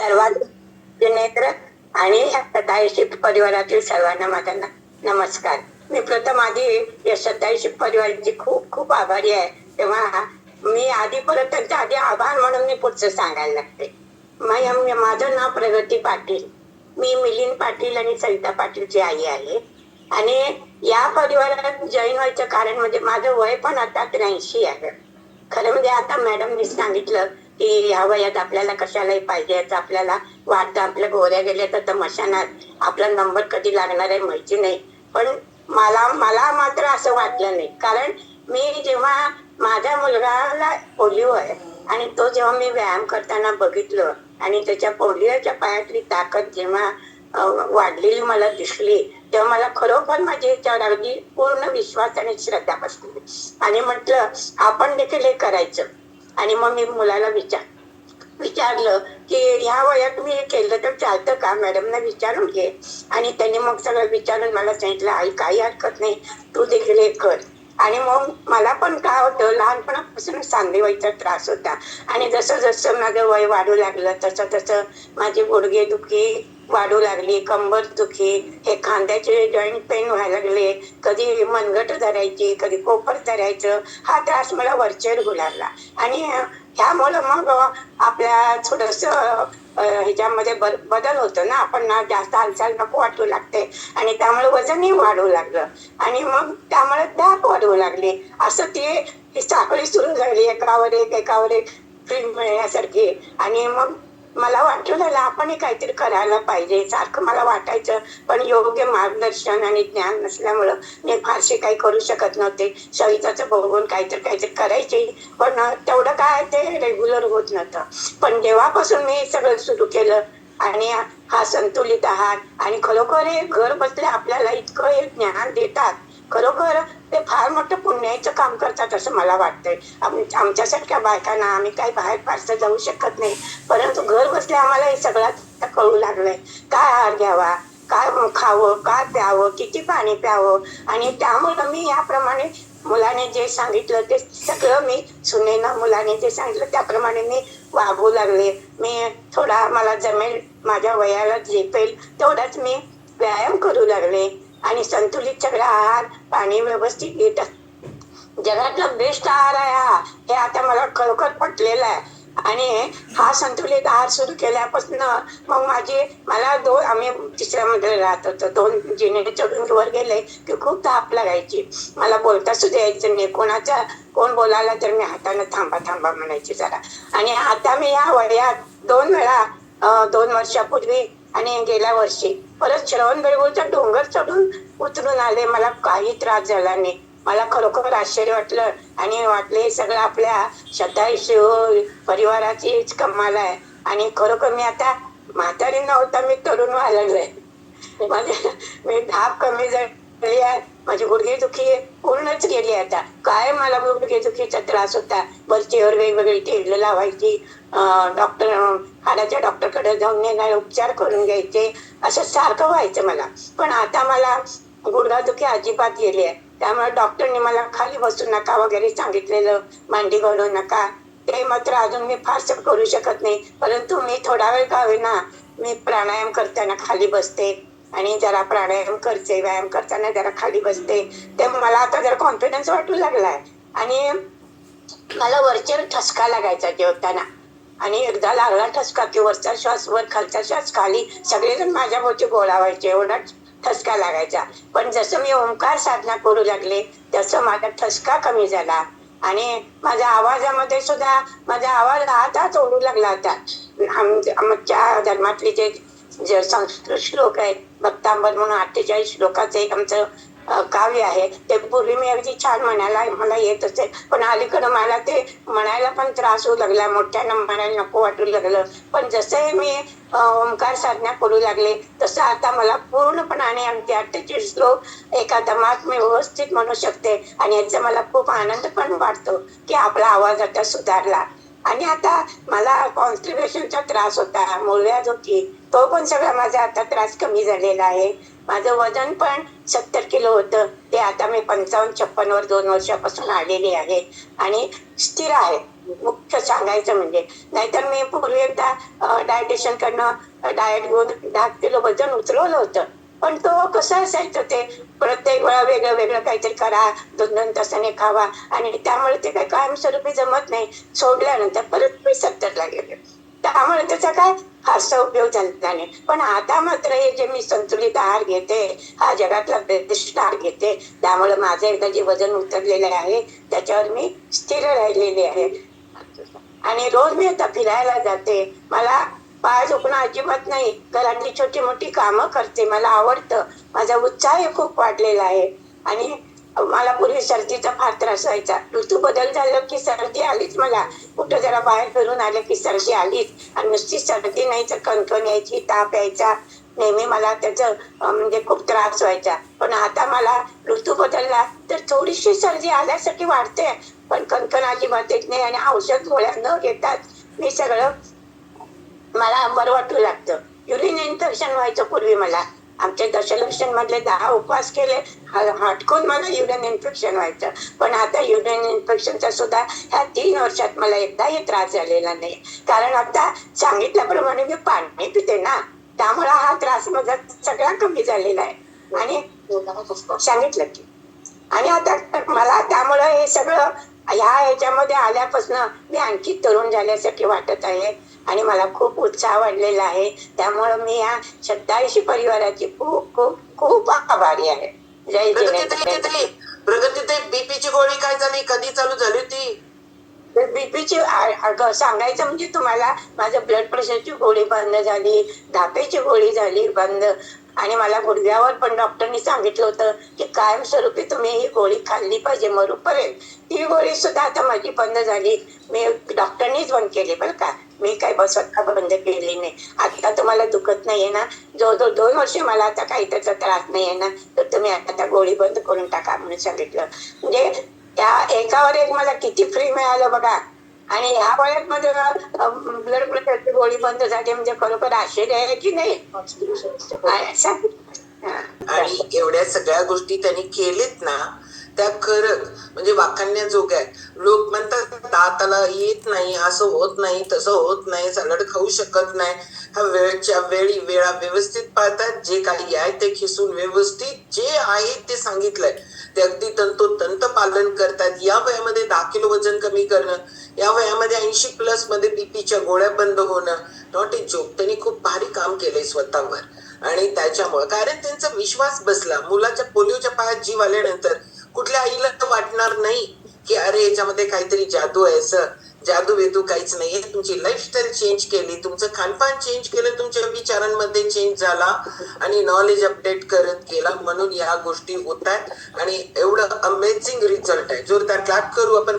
सर्वांचे नेत्र आणि सदाशिव परिवारातील सर्वांना माझा नमस्कार. मी प्रथम आधी या सदाशिव परिवाराची खूप खूप आभारी आहे. तेव्हा मी आधी परत त्यांच्या आधी आभार म्हणून मी पुढचं सांगायला लागते. माझं नाव प्रगती पाटील. मी मिलिंद पाटील आणि सविता पाटीलची आई आहे. आणि या परिवारात जॉईन व्हायचं कारण म्हणजे माझं वय पण आता त्र्याऐंशी आहे. खरं म्हणजे आता मॅडमनी सांगितलं की ह्या वयात आपल्याला कशालाही पाहिजे याचं आपल्याला वाटतं आपल्या गोऱ्या गेल्या तर तमाशानात आपला नंबर कधी लागणार आहे माहिती नाही. पण मला मला मात्र असं वाटलं नाही. कारण मी जेव्हा माझ्या मुलगाला पोलिओ आहे आणि तो जेव्हा मी व्यायाम करताना बघितलं आणि त्याच्या पोलिओच्या पायातली ताकद जेव्हा वाढलेली मला दिसली तेव्हा मला खरोखर माझी याच्यावर अगदी पूर्ण विश्वास आणि श्रद्धा बसली. आणि म्हटलं आपण देखील हे करायचं. आणि मग मी मुलाला विचार विचारलं की ह्या वयात मी हे केलं तर चालतं का? मॅडमना विचारून घे. आणि त्यांनी मग सगळं विचारून मला सांगितलं आई काही हरकत नाही. तू देखील हे कर. आणि मग मला पण काय होतं? लहानपणापासून सांधेवाईचा त्रास होता. आणि जसं जसं माझं वय वाढू लागलं तसं तसं माझी गुडघे दुखी वाढू लागली कंबर दुखी हे खांद्याचे जॉईंट पेन व्हायला लागले कधी मनगट धरायची कधी कोपर धरायचं हा त्रास मला वरचेर होऊ लागला. आणि ह्यामुळं मग आपल्या थोडस ह्याच्यामध्ये ब- बदल होतो ना आपण ना जास्त हालचाल नको वाटू लागते. आणि त्यामुळे वजनही वाढू लागलं. आणि मग त्यामुळे दाब वाढू लागली. असं ती साखळी सुरू झाली एकावर एक एकावर एक फिल्म मिळण्यासारखी. आणि मग मला वाटलं लागलं आपण काहीतरी करायला पाहिजे. सारखं मला वाटायचं पण योग्य मार्गदर्शन आणि ज्ञान नसल्यामुळं मी फारसे काही करू शकत नव्हते. सविताचं बघून काहीतरी काहीतरी करायचे पण तेवढं काय ते रेग्युलर होत नव्हतं. पण जेव्हापासून मी सगळं सुरू केलं आणि हा संतुलित आहार आणि खरोखर हे घर बसले आपल्याला इतकं हे ज्ञान देतात खरोखर ते फार मोठं पुण्याचं काम करतात असं मला वाटतंय. आमच्यासारख्या बायकांना आम्ही काही बाहेर फारसं जाऊ शकत नाही. परंतु घर बसल्या आम्हाला हे सगळं कळू लागलंय. काय आहार घ्यावा? काय खावं? काय प्यावं? किती पाणी प्यावं? आणि त्यामुळं मी याप्रमाणे मुलाने जे सांगितलं ते सगळं मी सुनेनं मुलाने जे सांगितलं त्याप्रमाणे मी वागू लागले. मी थोडा मला जमेल माझ्या वयाला झेपेल तेवढाच मी व्यायाम करू लागले. आणि संतुलित सगळा आहार पाणी व्यवस्थित घेत जगातला बेस्ट आहार आहे हा. हे आता मला खरोखर पटलेलं आहे. आणि हा संतुलित आहार सुरू केल्यापासून मग माझी मला दोन आम्ही तिसऱ्या मध्ये राहत होतो. दोन जिने चढून वर गेले की खूप ताप लागायची. मला बोलता सुद्धा यायचं नाही. कोणाचा कोण बोलायला तर मी हाताने थांबा थांबा म्हणायची जरा. आणि आता मी या वयात दोन वेळा दोन वर्षापूर्वी आणि गेल्या वर्षी परत श्रवण बेळगोळचा डोंगर चढून उतरून आले. मला काही त्रास झाला नाही. मला खरोखर आश्चर्य वाटलं आणि वाटले हे सगळं आपल्या श्रद्धा परिवाराचीच कमाल आहे. आणि खरोखर मी आता म्हातारी नव्हता मी तरुण व्हायला लागले. माझे मी धाप कमी झाली. माझी गुडघे दुखी पूर्णच गेली आता. काय मला गुडघे दुखीचा त्रास होता. वरचीवर वेगवेगळी तेल लावायची. डॉक्टर हाडाच्या डॉक्टरकडे जाऊन नेणार उपचार करून घ्यायचे. असं सारखं व्हायचं मला. पण आता मला गुडघादुखी अजिबात गेली आहे. त्यामुळे डॉक्टरने मला खाली बसू नका वगैरे सांगितलेलं. मांडी घालू नका. ते मात्र अजून मी फारसं करू शकत नाही. परंतु मी थोडा वेळ का होईना मी प्राणायाम करताना खाली बसते. आणि जरा प्राणायाम करते व्यायाम करताना जरा खाली बसते. ते मला आता जरा कॉन्फिडन्स वाटू लागलाय. आणि मला वरचेर ठसका लागायचा जेवताना. आणि एकदा लागला ठसका की वरचा श्वास वर खालचा श्वास खाली सगळेजण माझ्या भोवती गोळावायचे एवढा ठसका लागायचा. पण जसं मी ओंकार साधना करू लागले तसं माझा ठसका कमी झाला. आणि माझ्या आवाजामध्ये सुद्धा माझा आवाज आताच ओढू लागला होता. आमच्या धर्मातली जे जे संस्कृत श्लोक आहेत भक्तांबर म्हणून अठ्ठेचाळीस श्लोकाचं एक आमचं काव्य आहे. ते पूर्वी मी अगदी छान म्हणायला मला येत असे. पण अलीकडं मला ते म्हणायला पण त्रास होऊ लागला. मोठ्यानं म्हणायला नको वाटू लागलं. पण जसे मी ओंकार साधना करू लागले तसं आता मला पूर्णपणाने अगदी अठ्ठेचाळीस श्लोक एका दमात मी व्यवस्थित म्हणू शकते. आणि याचा मला खूप आनंद पण वाटतो की आपला आवाज आता सुधारला. आणि आता मला कॉन्स्टिपेशनचा त्रास होता मुळव्याज होती. तो पण सगळा माझा आता त्रास कमी झालेला आहे. माझं वजन पण सत्तर किलो होतं. ते आता मी पंचावन्न छप्पन वर दोन वर्षापासून आलेले आहे. आणि स्थिर आहे. मुख्य सांगायचं म्हणजे. नाहीतर मी पूर्वी एकदा डायटेशन कडनं डाएट घेऊन दहा किलो वजन उचलवलं होतं. पण तो कसं असायचं ते? प्रत्येक वेळा वेगळं वेगळं काहीतरी करा. दोन दोन तासाने खावा. आणि त्यामुळे ते काही कायमस्वरूपी जमत नाही. सोडल्यानंतर परत मी सत्तरला गेले. त्यामुळे त्याचा काय फारसा उपयोग झाला नाही. पण आता मात्र हे जे मी संतुलित आहार घेते हा जगातला बेस्ट आहार घेते त्यामुळे माझं एकदा जे वजन उतरलेलं आहे त्याच्यावर मी स्थिर राहिलेले आहे. आणि रोज मी आता फिरायला जाते. मला पाय दुखणं अजिबात नाही. घरातली छोटी मोठी कामं करते. मला आवडतं. माझा उत्साह खूप वाढलेला आहे. आणि मला पूर्वी सर्दीचा फार त्रास व्हायचा. ऋतू बदल झालं की सर्दी आलीच मला. कुठं जरा बाहेर फिरून आलं की सर्दी आलीच. आणि नुसती सर्दी नाही तर कणकण यायची ताप यायचा. नेहमी मला त्याचं म्हणजे खूप त्रास व्हायचा. पण आता मला ऋतू बदलला तर थोडीशी सर्दी आल्यासाठी वाढते. पण कणकण अजिबात येत नाही आणि औषध गोळ्या न घेतात मी सगळं मला बरं वाटू लागतं. युरिन इन्फेक्शन व्हायचं पूर्वी मला. आमचे दशलक्षण मधले दहा उपवास केले. हटकून मला युरिन इन्फेक्शन व्हायचं. पण आता युरिन इन्फेक्शनचा सुद्धा ह्या तीन वर्षात मला एकदाही त्रास झालेला नाही. कारण आता सांगितल्याप्रमाणे मी पाणी पिते ना त्यामुळे हा त्रास माझा सगळा कमी झालेला आहे. आणि सांगितलं की. आणि आता मला त्यामुळे हे सगळं ह्या ह्याच्यामध्ये आल्यापासून मी आणखी तरुण झाल्यासारखी वाटत आहे. आणि मला खूप उत्साह वाढलेला आहे. त्यामुळं मी या सत्तावीशी परिवाराची खूप खूप खूप आभारी आहे. जय ताई प्रगतीताई बीपीची गोळी काय झाली? कधी चालू झाली होती? बीपीची सांगायचं म्हणजे तुम्हाला माझं ब्लड प्रेशरची गोळी बंद झाली. धापेची गोळी झाली बंद. आणि मला गुडघ्यावर पण डॉक्टरनी सांगितलं होतं की कायमस्वरूपी तुम्ही ही गोळी खाल्ली पाहिजे मरूपर्यंत. ती गोळी सुद्धा आता माझी बंद झाली. मी डॉक्टरनीच बंद केली बरं का. मी काय बस स्वतः बंद केली नाही. आता तुम्हाला दुखत नाहीये ना? जो दोन वर्ष मला आता काही त्याचा त्रास नाहीये ना? तर तुम्ही आता त्या गोळी बंद करून टाका म्हणून सांगितलं. म्हणजे त्या एकावर एक मला किती फ्री मिळालं बघा. आणि ह्या वयात मध्ये ब्लड प्रेशरची गोळी बंद झाली म्हणजे खरोखर आश्चर्य आहे की नाही? आणि एवढ्या सगळ्या गोष्टी त्यांनी केलेत ना त्या खरंच म्हणजे वाखाणण्याजोग्या आहेत. लोक म्हणतात दाताला येत नाही असं होत नाही तसं होत नाही सलड खाऊ शकत नाही. हा वेळच्या वेळी वेळा व्यवस्थित पाळतात जे काही आहे ते खिसून व्यवस्थित जे आहे ते सांगितलंय. ते अगदी तंतोतंत पालन करतात. या वयामध्ये दहा किलो वजन कमी करणं या वयामध्ये ऐंशी प्लसमध्ये बीपीच्या गोळ्या बंद होणं नॉट ए जोक त्यांनी खूप भारी काम केलंय स्वतःवर. आणि त्याच्यामुळे कारण त्यांचा विश्वास बसला. मुलाच्या पोलिओच्या पायात जीव आल्यानंतर कुठल्या आईला तर वाटणार नाही की अरे याच्यामध्ये काहीतरी जादू आहे असं. जादू वेदू काहीच नाहीये तुमची लाईफस्टाईल चेंज केली. तुमचं खानपान चेंज केलं. तुमच्या विचारांमध्ये चेंज झाला. आणि नॉलेज अपडेट करत गेला. म्हणून या गोष्टी होत आहेत. आणि एवढं अमेझिंग रिझल्ट आहे. जोरदार क्लॅप करू आपण.